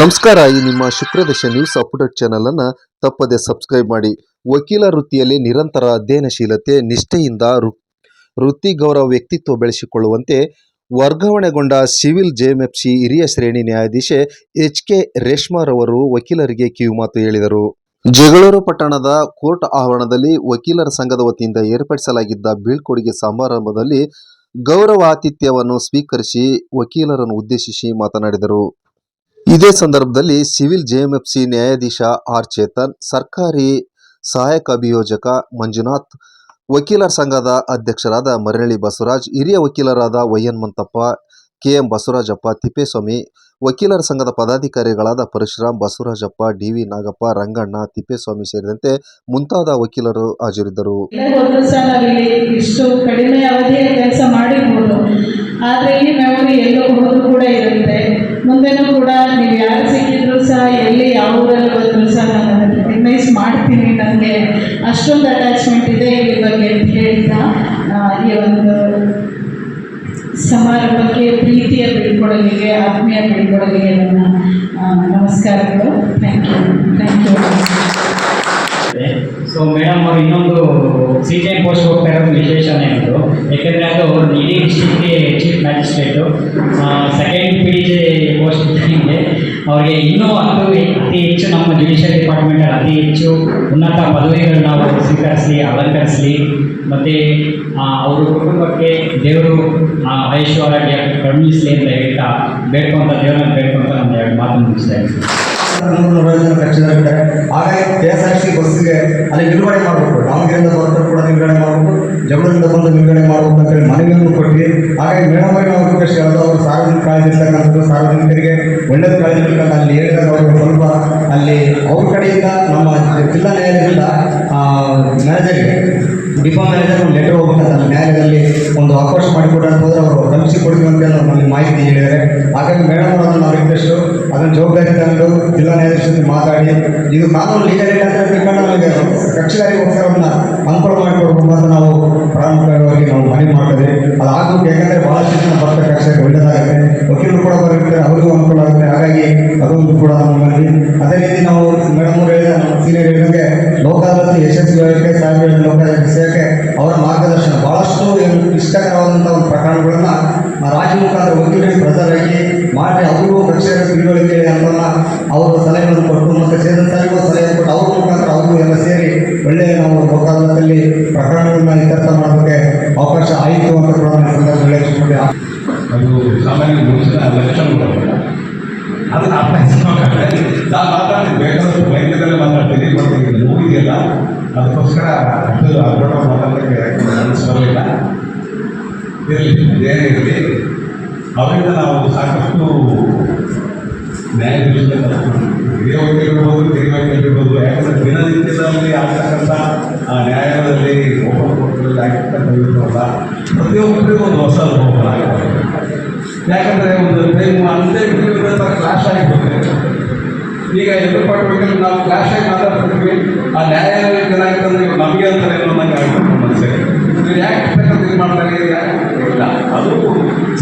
ನಮಸ್ಕಾರ, ಈ ನಿಮ್ಮ ಶುಕ್ರದಶ ನ್ಯೂಸ್ ಅಪ್ಡೇಟ್ ಚಾನೆಲ್ ಅನ್ನ ತಪ್ಪದೆ ಸಬ್ಸ್ಕ್ರೈಬ್ ಮಾಡಿ. ವಕೀಲ ವೃತ್ತಿಯಲ್ಲಿ ನಿರಂತರ ಅಧ್ಯಯನಶೀಲತೆ, ನಿಷ್ಠೆಯಿಂದ ವೃತ್ತಿ ಗೌರವ ವ್ಯಕ್ತಿತ್ವ ಬೆಳೆಸಿಕೊಳ್ಳುವಂತೆ ವರ್ಗಾವಣೆಗೊಂಡ ಸಿವಿಲ್ ಜೆಎಂಎಫ್ಸಿ ಹಿರಿಯ ಶ್ರೇಣಿ ನ್ಯಾಯಾಧೀಶೆ ಎಚ್ ಕೆ ರೇಷ್ಮಾರವರು ವಕೀಲರಿಗೆ ಕಿವಿಮಾತು ಹೇಳಿದರು. ಜಗಳೂರು ಪಟ್ಟಣದ ಕೋರ್ಟ್ ಆವರಣದಲ್ಲಿ ವಕೀಲರ ಸಂಘದ ವತಿಯಿಂದ ಏರ್ಪಡಿಸಲಾಗಿದ್ದ ಬೀಳ್ಕೊಡುಗೆ ಸಮಾರಂಭದಲ್ಲಿ ಗೌರವ ಆತಿಥ್ಯವನ್ನು ಸ್ವೀಕರಿಸಿ ವಕೀಲರನ್ನು ಉದ್ದೇಶಿಸಿ ಮಾತನಾಡಿದರು. ಇದೇ ಸಂದರ್ಭದಲ್ಲಿ ಸಿವಿಲ್ ಜೆಎಂಎಫ್ಸಿ ನ್ಯಾಯಾಧೀಶ ಆರ್ ಚೇತನ್ ಸರ್ಕಾರಿ ಸಹಾಯಕ ಅಭಿಯೋಜಕ ಮಂಜುನಾಥ್, ವಕೀಲರ ಸಂಘದ ಅಧ್ಯಕ್ಷರಾದ ಮರಳಿ ಬಸವರಾಜ್, ಹಿರಿಯ ವಕೀಲರಾದ ವೈಎನ್ ಮಂತಪ್ಪ, ಕೆಎಂ ಬಸವರಾಜಪ್ಪ, ತಿಪ್ಪೇಸ್ವಾಮಿ, ವಕೀಲರ ಸಂಘದ ಪದಾಧಿಕಾರಿಗಳಾದ ಪರಶುರಾಮ್ ಬಸವರಾಜಪ್ಪ, ಡಿವಿ ನಾಗಪ್ಪ, ರಂಗಣ್ಣ, ತಿಪ್ಪೇಸ್ವಾಮಿ ಸೇರಿದಂತೆ ಮುಂತಾದ ವಕೀಲರು ಹಾಜರಿದ್ದರು. ಇಷ್ಟು ಕಡಿಮೆ ಅವಧಿಯ ಕೆಲಸ ಮಾಡಿರ್ಬೋದು. ಆದರೆ ಮೆಮೊರಿ ಕೂಡ ಇರುತ್ತೆ ಮುಂದೆನೂ ಕೂಡ ನೀವು ಯಾರು ಸಿಕ್ಕಿದ್ರು ಸಹ ಎಲ್ಲಿ ಯಾವ ಊರಲ್ಲಿ ಬಂದರೂ ಸಹ ನಾನು ರಿಕಗ್ನೈಸ್ ಮಾಡ್ತೀನಿ. ನನಗೆ ಅಷ್ಟೊಂದು ಅಟ್ಯಾಚ್ಮೆಂಟ್ ಇದೆ ಈ ಬಗ್ಗೆ ಅಂತ ಹೇಳ್ತಾ ಈ ಒಂದು ಸಮಾರಂಭಕ್ಕೆ ಪ್ರೀತಿಯ ಬೀಳ್ಕೊಡಲಿಗೆ ಆತ್ಮೀಯ ಬೀಳ್ಕೊಡಲಿಗೆ ನನ್ನ ನಮಸ್ಕಾರಗಳು. Thank you thank you so madam ಅವರು ಇನ್ನೊಂದು ಸಿ ಜಿ ಎಂ ಪೋಸ್ಟ್ ಹೋಗ್ತಾ ಇರೋದು ವಿಶೇಷನೇ ಅದು ಯಾಕೆಂದರೆ ಅದು ಇಡೀ ಡಿಸ್ಟ್ರಿಕ್ಟ್ಗೆ ಚೀಫ್ ಮ್ಯಾಜಿಸ್ಟ್ರೇಟು ಅವರಿಗೆ ಇನ್ನೂ ಹತ್ತು ಅತಿ ಹೆಚ್ಚು ನಮ್ಮ ಜುಡಿಷಿಯಲ್ ಡಿಪಾರ್ಟ್ಮೆಂಟಲ್ಲಿ ಅತಿ ಹೆಚ್ಚು ಉನ್ನತ ಪದವಿಗಳನ್ನ ಅವರು ಸ್ವೀಕರಿಸಲಿ, ಅಲಂಕರಿಸಲಿ. ಮತ್ತು ಅವರು ಕುಟುಂಬಕ್ಕೆ ದೇವರು ಐಶ್ವರ್ಯ ಕರುಣಿಸಲಿ ಅಂತ ಹೇಳ್ತಾ ಬೇಡ್ಕೊಂತ ದೇವರನ್ನ ಬೇಡ್ಕೊಂತ ನಾನು ಎರಡು ಮಾತು ಮುಗಿಸ್ತಾ ಇದ್ದೀನಿ. ನೂರೈವತ್ತು ಲಕ್ಷದಲ್ಲಿದೆ ಹಾಗಾಗಿ ಕೆ ಎಸ್ ಸಿ ಅಲ್ಲಿ ನಿಲುಗಡೆ ಮಾಡಬೇಕು. ದಾವಣಗೆರೆಯಿಂದ ಬರ್ತಾರೆ ಕೂಡ ನಿಲುಗಡೆ ಮಾಡಬೇಕು. ಜಗಳೂರಿಂದ ಬಂದು ನಿಲುಗಡೆ ಮಾಡಬೇಕು ಅಂತೇಳಿ ಮನವಿಯನ್ನು ಕೊಟ್ವಿ ಹಾಗಾಗಿ ಮೇಡಮ್ ನಾವು ರಿಕ್ವೆಸ್ಟ್ ಅವರು ಸಾರ್ವಜನಿಕ ಕಾಳಜಿ ಸಾರ್ವಜನಿಕರಿಗೆ ಒಳ್ಳೆಯ ಕಾಳಜಿ ಅಲ್ಲಿ ಹೇಳಿದಾಗ ಅವರು ಸ್ವಲ್ಪ ಅಲ್ಲಿ ಅವ್ರ ಕಡೆಯಿಂದ ನಮ್ಮ ಜಿಲ್ಲಾ ನ್ಯಾಯಾಲಯದಿಂದ ಮ್ಯಾನೇಜರ್ಗೆ ಡಿಪೋ ಮ್ಯಾನೇಜರ್ ಒಂದು ಲೆಟರ್ ಅಲ್ಲಿ ನ್ಯಾಯಾಲಯದಲ್ಲಿ ಒಂದು ಅವಕಾಶ ಅಂತ ಹೋದ್ರೆ ಅವರು ಕಲಿಸಿ ಕೊಡ್ತೀವಿ ಅಂತ ಹೇಳಿ ನಮ್ಮಲ್ಲಿ ಮಾಹಿತಿ ಹೇಳಿದ್ದಾರೆ. ಹಾಗಾಗಿ ಮೇಡಮ್ ಅವರನ್ನು ನಾವು ರಿಕ್ವೆಸ್ಟು ಅದನ್ನು ಜವಾಬ್ದಾರಿ ತಂದು ಜಿಲ್ಲಾ ನ್ಯಾಯಾಧೀಶರಲ್ಲಿ ಮಾತಾಡಿ. ಇದು ಕಾನೂನು ಲೀಗಲ್ ಅಂತ ತಿಳ್ಕೊಂಡು ನಮಗೆ ಕಕ್ಷಿಗಾರಿ ಹೋಗ್ತಾರನ್ನ ಅನುಕೂಲ ಮಾಡಿಕೊಡ್ಬೇಕು ಅಂತ ನಾವು ಪ್ರಾರಂಭಿಕವಾಗಿ ನಾವು ಮನವಿ ಮಾಡ್ತೇವೆ. ಅದಾಗಬೇಕು ಯಾಕಂದರೆ ಭಾಳ ಜನ ಬರ್ತಾರೆ ಕಕ್ಷೆಗೆ ಒಳ್ಳೆಯದಾಗುತ್ತೆ ವಕೀಲರು ಕೂಡ ಬರುತ್ತೆ ಅವರಿಗೂ ಅನುಕೂಲ ಆಗುತ್ತೆ. ಹಾಗಾಗಿ ಅದೊಂದು ಕೂಡ ನಮ್ಮಲ್ಲಿ ಅದೇ ರೀತಿ ನಾವು ಲೋಕಾದಾಲತ್ ಯಶಸ್ವಿಯಾಗಕ್ಕೆ ಸಾಹೇಬ್ ಲೋಕಾದಾಲಕ್ಕೆ ಅವರ ಮಾರ್ಗದರ್ಶನ. ಬಹಳಷ್ಟು ಇಷ್ಟಕರವಾದಂಥ ಒಂದು ಪ್ರಕರಣಗಳನ್ನು ರಾಜ್ಯ ಮುಖಾಂತರ ವಕೀಲರಿಗೆ ಪ್ರಚಾರಾಗಿ ಮಾಡಿ ಅವರು ಕಕ್ಷೆಯ ತಿಳುವಳಿಕೆ ಅನ್ನೋದನ್ನ ಅವರು ಸಲಹೆಗಳನ್ನು ಕೊಟ್ಟು ಮತ್ತು ಸೇರಿದ ಸಾರಿಗೂ ಸಲಹೆ ಕೊಟ್ಟು ಅವ್ರ ಮುಖಾಂತರ ಅವರು ಎಲ್ಲ ಸೇರಿ ಒಳ್ಳೆಯ ನಾವು ಲೋಕಾದಲ್ಲಿ ಪ್ರಕರಣಗಳನ್ನ ಇತ್ಯರ್ಥ ಮಾಡೋದಕ್ಕೆ ಅವಕಾಶ ಆಯಿತು ಅಂತ ಕೂಡ ಸಂದರ್ಭದಲ್ಲಿ ಅದು ಸಾಮಾನ್ಯ ಮನುಷ್ಯನ ಲಕ್ಷಣ ಅದನ್ನು ಅರ್ಥೈಸ್ಬೇಕಾದ್ರೆ ನಾನು ಮಾತಾಡ್ತೀನಿ. ಬೇಕಾದಷ್ಟು ವೈದ್ಯದಲ್ಲೇ ಮಾತಾಡ್ತೀನಿ ಬಟ್ ಈಗ ಮುಗಿದೆಯಲ್ಲ ಅದಕ್ಕೋಸ್ಕರ ಅದು ಅರ್ಧ ಮಾಡೋದಕ್ಕೆ ಬರಲಿಲ್ಲ ಇರಲಿ ಏನೇ ಇರಲಿ ಅವರಿಂದ ನಾವು ಸಾಕಷ್ಟು ನ್ಯಾಯಾಧೀಶರಿಂದ ಹಿರಿಯ ವಕೀಲರಿರ್ಬೋದು ಕಿರಿಯ ವಕೀಲರಿರ್ಬೋದು ಯಾಕಂದರೆ ದಿನನಿತ್ಯದಲ್ಲಿ ಆಗ್ತಕ್ಕಂಥ ಆ ನ್ಯಾಯಾಲಯದಲ್ಲಿ ಓಪನ್ ಕೋರ್ಟ್ಗಳಲ್ಲಿ ಆಗಿರ್ತಕ್ಕಂಥ ಪ್ರತಿಯೊಬ್ಬರಿಗೂ ಒಂದು ಹೊಸ ಅನುಭವ ಯಾಕಂದ್ರೆ ಒಂದು ಟೈಮ್ ಅಂದೇ ಕ್ಲಾಶ್ ಆಗಿಬಿಡುತ್ತೆ ಈಗ ಎದುರು ಪಟ್ಟಬೇಕಂದ್ರೆ ನಾವು ಕ್ಲಾಶ್ ಆಗಿ ಮಾತಾಡ್ತಿದ್ವಿ. ಆ ನ್ಯಾಯಾಲಯ ಇವ್ರು ನಮಗೆ ಅಂತಾರೆ ಏನೋ ನಂಗೆ ಆಗ್ಬೇಕು ಮನಸ್ಸಿಗೆ ಯಾಕೆ ಇರ್ತಕ್ಕಂಥ ಇದು ಮಾಡ್ತಾರೆ ಇಲ್ಲ, ಅದು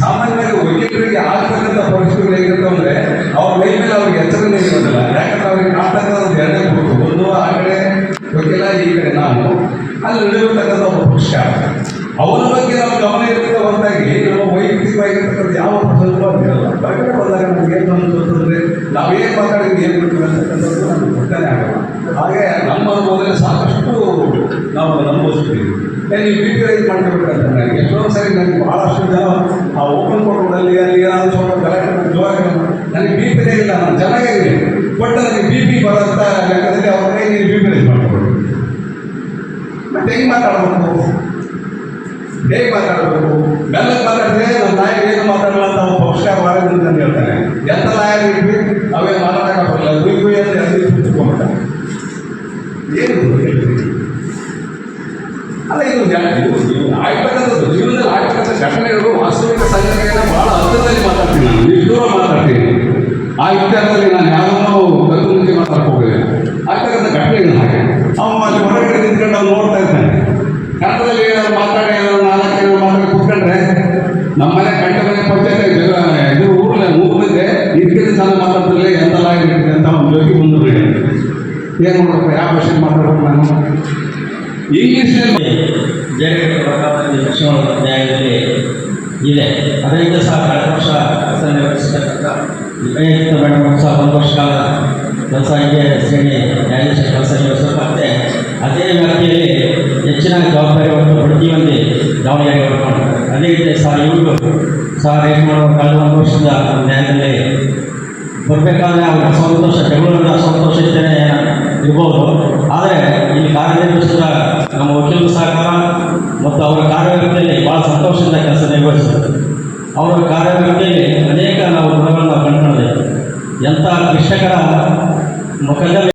ಸಾಮಾನ್ಯವಾಗಿ ವಕೀಲರಿಗೆ ಆಗ್ತಕ್ಕಂಥ ಪರಿಸ್ಥಿತಿಗಳು ಹೇಗಿರುತ್ತೆ ಅಂದರೆ ಅವ್ರ ಮೈ ಮೇಲೆ ಅವ್ರಿಗೆ ಎಚ್ಚರನೇ ಇರೋದಿಲ್ಲ. ಯಾಕಂದ್ರೆ ಅವ್ರಿಗೆ ಕಾಡ್ತಕ್ಕಂಥ ಒಂದು ಎರಡೇ ಕೊಟ್ಟು ಒಂದು ಆ ಕಡೆ ವಕೀಲ, ಈ ಕಡೆ ನಾನು. ಅಲ್ಲಿ ನಡೆಯತಕ್ಕಂಥ ಒಬ್ಬ ಪಕ್ಷ ಅವನ ಬಗ್ಗೆ ನಾವು ಗಮನ ಇರುತ್ತೆ ಹೊರತಾಗಿ, ನಮ್ಮ ವೈಯಕ್ತಿಕವಾಗಿರ್ತಕ್ಕಂಥ ಯಾವ ಪ್ರಸಂಗ ಇರಲ್ಲ ಹೊರಗಡೆ ಬಂದಾಗ ನಮ್ಗೆ ಏನು ಅನ್ಸುತ್ತಂದ್ರೆ ನಾವೇನು ಮಾತಾಡಿದ್ವಿ, ಏನು ಬಿಡ್ತೀವಿ ಅಂತಕ್ಕಂಥದ್ದು ನಮಗೆ ಆಗಲ್ಲ. ಹಾಗೆ ನಮ್ಮ ಅನುಭವದಲ್ಲಿ ಸಾಕಷ್ಟು ನಾವು ಅನುಭವಿಸ್ತೀವಿ. ನೀವು ಬಿ ಪಿ ರೈಸ್ ಮಾಡ್ಕೋಬೇಕಂತ ನನಗೆ ಎಷ್ಟೋ ಸರಿ ನನಗೆ ಭಾಳಷ್ಟು ಜನ ಆ ಓಪನ್ ಕೋರ್ಟ್ಗಳಲ್ಲಿ ಅಲ್ಲಿ ಏನಾದರೂ ಸ್ವಲ್ಪ ಗಲಾಟೆ ಜೋರಾಗಿ ನನಗೆ ಬಿ ಪಿನೇ ಇಲ್ಲ, ನಾನು ಚೆನ್ನಾಗಿದ್ದೀನಿ ಬಟ್ ನನಗೆ ಬಿ ಪಿ ಬರುತ್ತಾ ಲೆಕ್ಕದಲ್ಲಿ ಅವ್ರ ಕೈ ನೀವು ಬಿ ಪಿ ರೈಸ್ ಮಾಡ್ಕೋಬೇಕು ಮತ್ತೆ ಹೆಂಗೆ ಮಾತಾಡಬೇಕು? ಹೇಗೆ ಮಾತಾಡಬೇಕು? ಬೆಲ್ಲಕ್ಕೆ ಮಾತಾಡಿದ್ರೆ ನಮ್ಮ ನಾಯಿ ಏನು ಮಾತಾಡಲ್ಲ ಅಂತ ಪಕ್ಷ ಮಾಡಿದ್ರು ಅಂತ ಹೇಳ್ತಾನೆ ಎಂತ ನಾಯಕ ಇದ್ವಿ ಅವೇ ಮಾತಾಡಕ್ಕೆ ಬರಲ್ಲ ಗುಯ್ ಗುಯ್ ಅಂತ ಎಲ್ಲಿ ಕುತ್ಕೊಂಡ್ಬಿಟ್ಟಾನೆ ಏನು ಹೇಳ್ತೀರಿ? ಅಲ್ಲ ಇದು ಇದು ಆಗ್ತಕ್ಕಂಥದ್ದು ಜೀವನದಲ್ಲಿ ಆಗ್ತಕ್ಕಂಥ ಘಟನೆಗಳು ವಾಸ್ತವಿಕ ಸಂಘಟನೆಗಳನ್ನ ಬಹಳ ಅರ್ಥದಲ್ಲಿ ಮಾತಾಡ್ತೀನಿ ನಾನು. ನೀವು ದೂರ ಮಾತಾಡ್ತೀನಿ. ಆ ಇತಿಹಾಸದಲ್ಲಿ ನಾನು ಕದ್ದು ಮುಂಚೆ ಮಾತಾಡಕ್ಕೆ ಹೋಗಿಲ್ಲ ಆಗ್ತಕ್ಕಂಥ ಘಟನೆಗಳು ಹಾಗೆ. ಅವನು ಅಲ್ಲಿ ಹೊರಗಡೆ ನಿಂತ್ಕೊಂಡು ಅವ್ನು ನೋಡ್ತಾ ಇದ್ದಾನೆ ಕನ್ನಡದಲ್ಲಿ ಏನಾದ್ರು ಮಾತಾಡಿ ಏನಾದ್ರು ನಾಲ್ಕು ಏನಾದ್ರು ಮಾತಾಡಿ ಕೂತ್ಕೊಂಡ್ರೆ ನಮ್ಮ ಮನೆ ಕಂಡ ಮನೆ ಪಂಚಾಯತ್ ಇದು ಊರಲ್ಲಿ ಮೂರು ಮಂದಿ ಇದಕ್ಕಿಂತ ಮಾತಾಡ್ತಿರಲಿಲ್ಲ ಮಾತಾಡ್ತಿರ್ಲಿ ಇರುತ್ತೆ ಅಂತ ಒಂದು ವ್ಯಕ್ತಿ ಮುಂದೆ ಏನು ಮಾಡಬೇಕು ಯಾವ ಭಾಷೆ ಮಾತಾಡ್ಬೇಕು ದಕ್ಷಿಣ ನ್ಯಾಯಾಲಯದಲ್ಲಿ ಇದೆ. ಅದರಿಂದ ಸಹ ಕಳೆದ ವರ್ಷ ಕೆಲಸ ವಿನಾಯಕ ಮೇಡಮ್ ಸಹ ಒಂದು ವರ್ಷ ಕಾಲ ಕೆಲಸ ಇದೆ ಶ್ರೇಣಿ ನ್ಯಾಯಾಧೀಶ ಕೆಲಸ ನಿರ್ವಹಿಸಲು ಮತ್ತೆ ಅದೇ ವ್ಯಾಪ್ತಿಯಲ್ಲಿ ಹೆಚ್ಚಿನ ಜವಾಬ್ದಾರಿ ಪ್ರತಿಯೊಂದು ವರ್ಕ್ ಮಾಡ್ತಾರೆ ಅದೇ ರೀತಿ ಸಹ ಇವರು ಸಹ ರೈಟ್ ಮಾಡುವ ಕಳೆದ ಒಂದು ವರ್ಷದ ನ್ಯಾಯದಲ್ಲಿ ಬರಬೇಕಾದ್ರೆ ಅವರ ಸಂತೋಷ ಬೆಂಗಳೂರಿನ ಸಂತೋಷ ಇದ್ದೇನೆ ಇರ್ಬೋದು. ಆದರೆ ಇಲ್ಲಿ ಕಾರ್ಯನಿರ್ವಹಿಸಿದ ನಮ್ಮ ವಕೀಲರ ಸಹಕಾರ ಮತ್ತು ಅವರ ಸಂತೋಷದಿಂದ ಕೆಲಸ ನಿರ್ವಹಿಸಿದರು ಅವರ ಕಾರ್ಯಗಳಿಗೆ ಅನೇಕ ನಾವು ಗುಣಗಳನ್ನು ಕಂಡುಕೊಂಡಿದ್ದೇವೆ ಎಂಥ ಕೃಷಿಕರ ಮುಖದಲ್ಲಿ